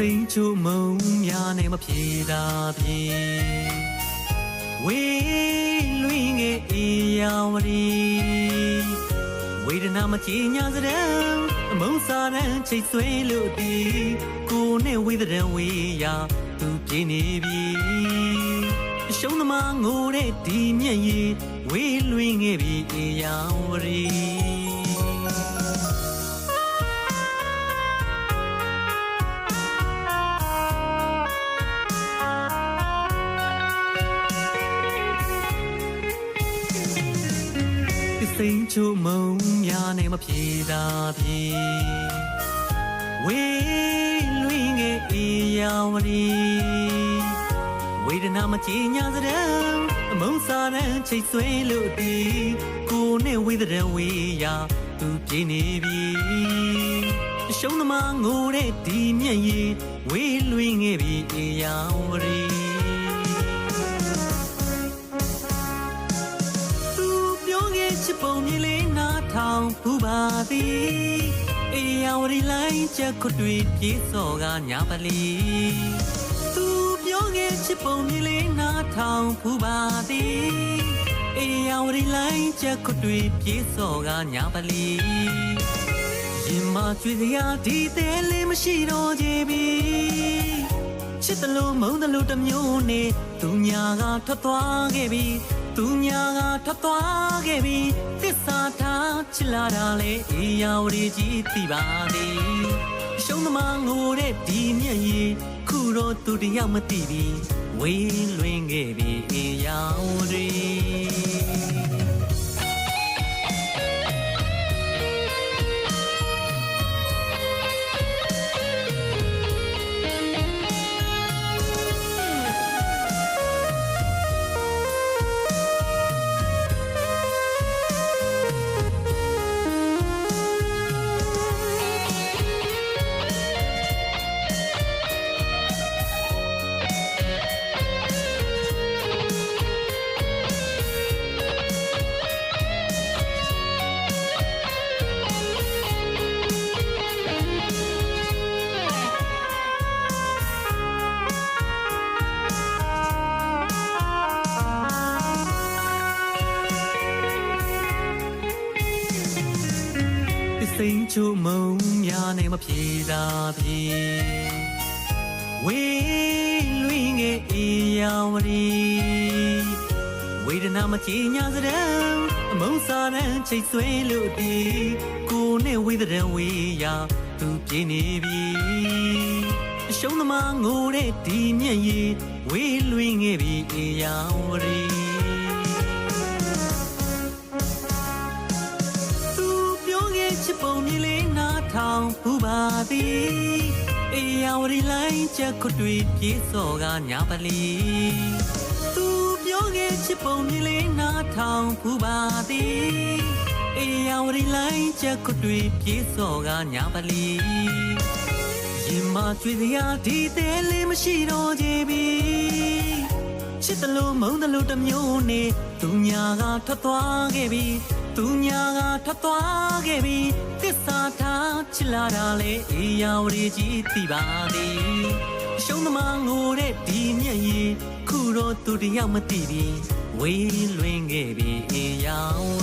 စိန်ချိုမုံများနဲ့မပြေတာပြေဝေးလွင်ငယ်အေယာဝရီဝေဒနာမချီညာစရံအမုန်းစာရန်ချိတ်ဆွဲလို့ဒီကိုနဲ့ဝေဒရန်ဝေးရာသူပြေးနေပြီအရှုံးသမားငိုတဲ့ဒီမျက်ရည်ဝေးလွင်ငယ်ပြီအေယာဝရီ စိန်ချိုမုံများနဲ့မပြေတာပြေဝေးလွင်ငယ်အေယာဝရီဝေဒနာမချီညာစရံအမုန်းစာရန်ချိတ်ဆွဲလို့ဒီကိုနဲ့ဝေဒရန်ဝေးရာသူပြေးနေပြီအရှုံးသမားငိုတဲ့ဒီမျက်ရည်ဝေးလွင်ငယ်ပြီအေယာဝရီ ပုံမြင်လေးနားထောင်ဖူးပါသည်အေယာဝရီလိုင်းချက်ခွတွေပြေစော်ကညာပလီသူပြောခဲ့ချစ်ပုံမြင်လေးနားထောင်ဖူးပါသည်အေယာဝရီလိုင်းချက်ခွတွေပြေစော်ကညာပလီရင်မကျွေစရာဒီသေးလေးမရှိတော့ကြပြီ ချစ်တယ်လို့မုန်းတယ်လို့တစ်မျိုးနဲ့သူညာကထွက်သွားခဲ့ပြီသူညာကထွက်သွားခဲ့ပြီသစ္စာထားချစ်လာတာလေအေးရောင်ရီကြီးသိပါသည်အရှုံးသမားငိုတဲ့ဒီမျက်ရည်ခုတော့သူတယောက်မသိပြီဝေးလွင်ခဲ့ပြီအေးရောင် စိန်ချိုမုံများနဲ့မပြေတာပြေဝေးလွင်ငယ်အေယာဝရီဝေဒနာမချီညာစရံအမုန်းစာရန်ချိတ်ဆွဲလို့ဒီကိုနဲ့ဝေဒရန်ဝေးရာသူပြေးနေပြီအရှုံးသမားငိုတဲ့ဒီမျက်ရည်ဝေးလွင်ငယ်ပြီအေယာဝရီ သည်အေယာဝရီလိုင်းချက်ခွတွေပြေစော်ကညာပလီသူပြောခဲ့ချစ်ပုံမြင်လေးနားထောင်ဖူးပါသည်အေယာဝရီလိုင်းချက်ခွတွေပြေစော်ကညာပလီရင်မကျွေစရာဒီသေးလေးမရှိတော့ကြပြီ ချစ်တယ်လို့မုန်းတယ်လို့တစ်မျိုးနဲ့သူညာကထွက်သွားခဲ့ပြီသူညာကထွက်သွားခဲ့ပြီသစ္စာထားချစ်လာတာလေအေးရောင်ရီကြီးသိပါသည်အရှုံးသမားငိုတဲ့ဒီမျက်ရည်ခုတော့သူတယောက်မသိပြီဝေးလွင်ခဲ့ပြီအေးရောင်ရီ